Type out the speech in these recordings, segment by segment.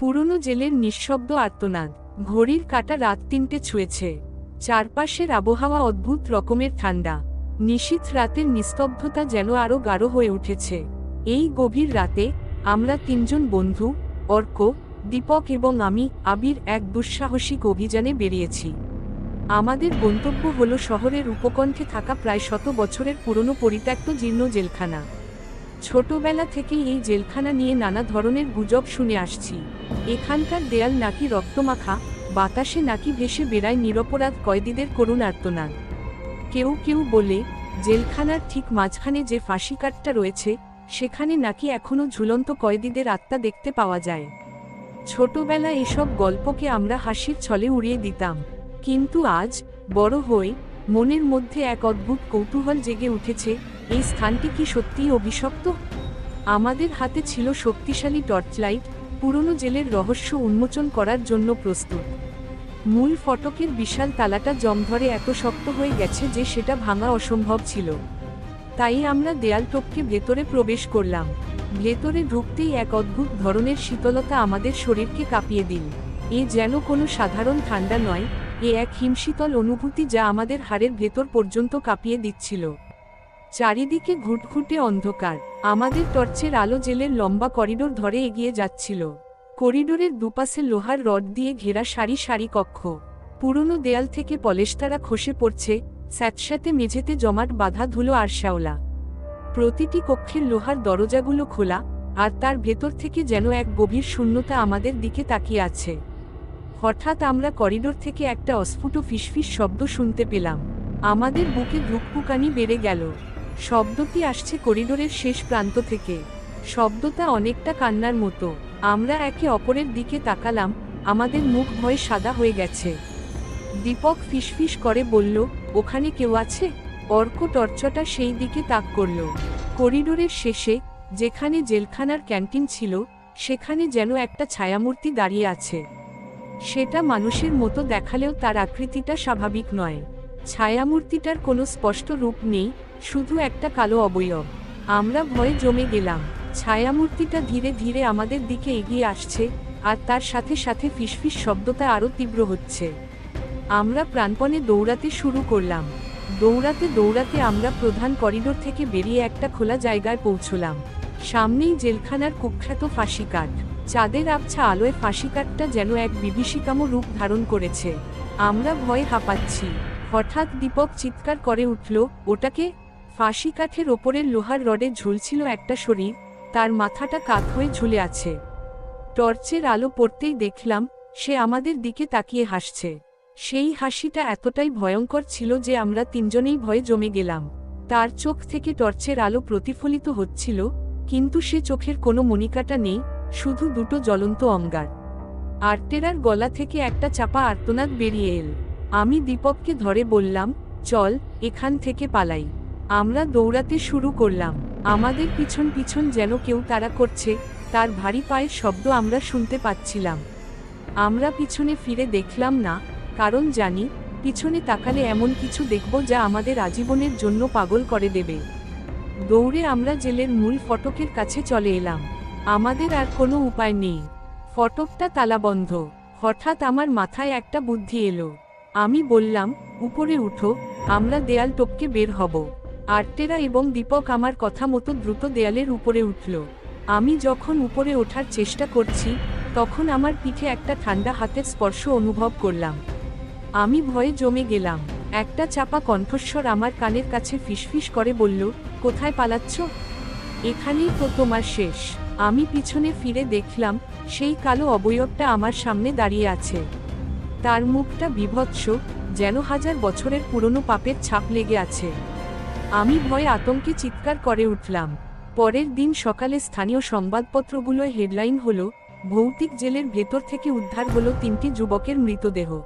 পুরনো জেলের নিঃশব্দ আর্তনাদ, ঘড়ির কাটা রাত তিনটে ছুঁয়েছে। চারপাশের আবহাওয়া অদ্ভুত রকমের ঠান্ডা। নিশীথ রাতের নিস্তব্ধতা যেন আরও গাঢ় হয়ে উঠেছে। এই গভীর রাতে আমরা তিনজন বন্ধু, অর্ক, দীপক এবং আমি, আবির এক দুঃসাহসিক অভিযানে বেরিয়েছি। আমাদের গন্তব্য হল শহরের উপকণ্ঠে থাকা প্রায় শত বছরের পুরনো পরিত্যক্ত জীর্ণ জেলখানা। ছোটবেলা থেকেই এই জেলখানা নিয়ে নানা ধরনের গুজব শুনে আসছি। এখানকার দেয়াল নাকি রক্তমাখা, বাতাসে নাকি ভেসে বেড়ায় নিরপরাধ কয়েদিদের করুণ আর্তনাদ। কেউ কেউ বলে, জেলখানার ঠিক মাঝখানে যে ফাঁসি কাঠটা রয়েছে, সেখানে নাকি এখনও ঝুলন্ত কয়েদিদের আত্মা দেখতে পাওয়া যায়। ছোটবেলা এসব গল্পকে আমরা হাসির ছলে উড়িয়ে দিতাম। কিন্তু আজ, বড় হয়ে, মনের মধ্যে এক অদ্ভুত কৌতূহল জেগে উঠেছে এই স্থানটি কি সত্যিই অভিশপ্ত? আমাদের হাতে ছিল শক্তিশালী টর্চলাইট, পুরনো জেলের রহস্য উন্মোচন করার জন্য প্রস্তুত। মূল ফটকের বিশাল তালাটা জমধরে এত শক্ত হয়ে গেছে যে সেটা ভাঙা অসম্ভব ছিল। তাই আমরা দেয়াল টপকে ভেতরে প্রবেশ করলাম। ভেতরে ঢুকতেই এক অদ্ভুত ধরনের শীতলতা আমাদের শরীরকে কাঁপিয়ে দিল। এ যেন কোনো সাধারণ ঠান্ডা নয়, এ এক হিমশীতল অনুভূতি যা আমাদের হাড়ের ভেতর পর্যন্ত কাঁপিয়ে দিচ্ছিল। চারিদিকে ঘুটঘুটে অন্ধকার। আমাদের টর্চের আলো জেলের লম্বা করিডোর ধরে এগিয়ে যাচ্ছিল। করিডোরের দুপাশে লোহার রড দিয়ে ঘেরা সারি সারি কক্ষ। পুরনো দেয়াল থেকে পলেস্তারা খসে পড়ছে, স্যাঁতস্যাঁতে মেঝেতে জমাট বাধা ধুলো আর শ্যাওলা। প্রতিটি কক্ষের লোহার দরজাগুলো খোলা, আর তার ভেতর থেকে যেন এক গভীর শূন্যতা আমাদের দিকে তাকিয়ে আছে। হঠাৎ আমরা করিডোর থেকে একটা অস্ফুট ফিসফিস শব্দ শুনতে পেলাম। আমাদের বুকে ধুকপুকানি বেড়ে গেল। শব্দটি আসছে করিডোরের শেষ প্রান্ত থেকে। শব্দটা অনেকটা কান্নার মতো। আমরা একে অপরের দিকে তাকালাম, আমাদের মুখ ভয়ে সাদা হয়ে গেছে। দীপক ফিসফিস করে বলল, ওখানে কেউ আছে? অর্ক টর্চটা সেই দিকে তাক করল। করিডোরের শেষে, যেখানে জেলখানার ক্যান্টিন ছিল, সেখানে যেন একটা ছায়ামূর্তি দাঁড়িয়ে আছে। সেটা মানুষের মতো দেখালেও তার আকৃতিটা স্বাভাবিক নয়। ছায়ামূর্তিটার কোনো স্পষ্ট রূপ নেই শুধু একটা কালো অবয়ব। আমরা ভয়ে জমে গেলাম। ছায়ামূর্তিটা ধীরে ধীরে আমাদের দিকে এগিয়ে আসছে, আর তার সাথে সাথে ফিসফিস শব্দটা আরও তীব্র হচ্ছে। আমরা প্রাণপণে দৌড়াতে শুরু করলাম। দৌড়াতে দৌড়াতে আমরা প্রধান করিডোর থেকে বেরিয়ে একটা খোলা জায়গায় পৌঁছলাম। সামনেই জেলখানার কুখ্যাত ফাঁসি কাঠ। চাঁদের আবছা আলোয় ফাঁসি কাঠটা যেন এক বিভীষিকাম রূপ ধারণ করেছে। আমরা ভয়ে হাঁপাচ্ছি। হঠাৎ দীপক চিৎকার করে উঠল ওটাকে ফাঁসি কাঠের ওপরের লোহার রডে ঝুলছিল একটা শরীর, তার মাথাটা কাত হয়ে ঝুলে আছে। টর্চের আলো পড়তেই দেখলাম, সে আমাদের দিকে তাকিয়ে হাসছে। সেই হাসিটা এতটাই ভয়ঙ্কর ছিল যে আমরা তিনজনেই ভয়ে জমে গেলাম। তার চোখ থেকে টর্চের আলো প্রতিফলিত হচ্ছিল, কিন্তু সে চোখের কোনো মনিকাটা নেই, শুধু দুটো জ্বলন্ত অঙ্গার। আর্টেরার গলা থেকে একটা চাপা আর্তনাদ বেরিয়ে এল। আমি দীপককে ধরে বললাম, চল, এখান থেকে পালাই। আমরা দৌড়াতে শুরু করলাম। আমাদের পিছন পিছন যেন কেউ তারা করছে, তার ভারী পায়ের শব্দ আমরা শুনতে পাচ্ছিলাম। আমরা পিছনে ফিরে দেখলাম না, কারণ জানি, পিছনে তাকালে এমন কিছু দেখব যা আমাদের আজীবনের জন্য পাগল করে দেবে। দৌড়ে আমরা জেলের মূল ফটকের কাছে চলে এলাম। আমাদের আর কোনো উপায় নেই। ফটকটা তালাবন্ধ। হঠাৎ আমার মাথায় একটা বুদ্ধি এলো। আমি বললাম, উপরে উঠো, আমরা দেয়াল টপকে বের হব। আর্টেরা এবং দীপক আমার কথা মতো দ্রুত দেয়ালের উপরে উঠল। আমি যখন উপরে ওঠার চেষ্টা করছি, তখন আমার পিঠে একটা ঠান্ডা হাতের স্পর্শ অনুভব করলাম। আমি ভয়ে জমে গেলাম। একটা চাপা কণ্ঠস্বর আমার কানের কাছে ফিসফিস করে বলল, কোথায় পালাচ্ছ? এখানেই তো তোমার শেষ। আমি পিছনে ফিরে দেখলাম, সেই কালো অবয়বটা আমার সামনে দাঁড়িয়ে আছে। তার মুখটা বিভৎস, যেন হাজার বছরের পুরনো পাপের ছাপ লেগে আছে। আমি ভয়ে আতঙ্কে চিৎকার করে উঠলাম। পরের দিন সকালে স্থানীয় সংবাদপত্রগুলোয় হেডলাইন হলো, ভৌতিক জেলের ভেতর থেকে উদ্ধার হলো তিনটি যুবকের মৃতদেহ।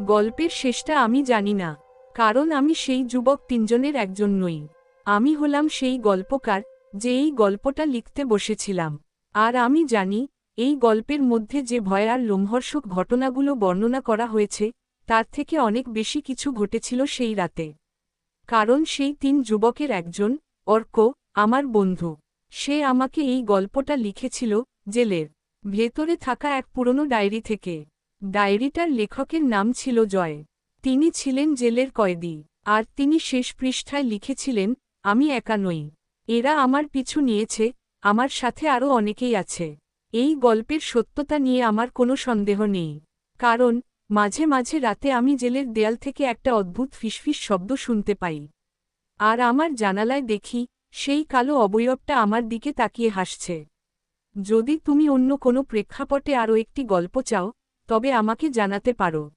গল্পের শেষটা আমি জানি না, কারণ আমি সেই যুবক তিনজনের একজন নই। আমি হলাম সেই গল্পকার, যে এই গল্পটা লিখতে বসেছিলাম। আর আমি জানি, এই গল্পের মধ্যে যে ভয় আর লোমহর্ষক ঘটনাগুলো বর্ণনা করা হয়েছে, তার থেকে অনেক বেশি কিছু ঘটেছিল সেই রাতে। কারণ সেই তিন যুবকের একজন, অর্ক, আমার বন্ধু। সে আমাকে এই গল্পটা লিখেছিল, জেলের। ভেতরে থাকা এক পুরনো ডায়েরি থেকে। ডায়েরিটার লেখকের নাম ছিল জয়। তিনি ছিলেন জেলের কয়েদি। আর তিনি শেষ পৃষ্ঠায় লিখেছিলেন, আমি একা নই। এরা আমার পিছু নিয়েছে, আমার সাথে আরও অনেকেই আছে। এই গল্পের সত্যতা নিয়ে আমার কোনো সন্দেহ নেই। কারণ মাঝে মাঝে রাতে আমি জেলের দেয়াল থেকে একটা অদ্ভুত ফিসফিস শব্দ শুনতে পাই। আর আমার জানালায় দেখি, সেই কালো অবয়বটা আমার দিকে তাকিয়ে হাসছে। যদি তুমি অন্য কোনো প্রেক্ষাপটে আরও একটি গল্প চাও, তবে আমাকে জানাতে পারো।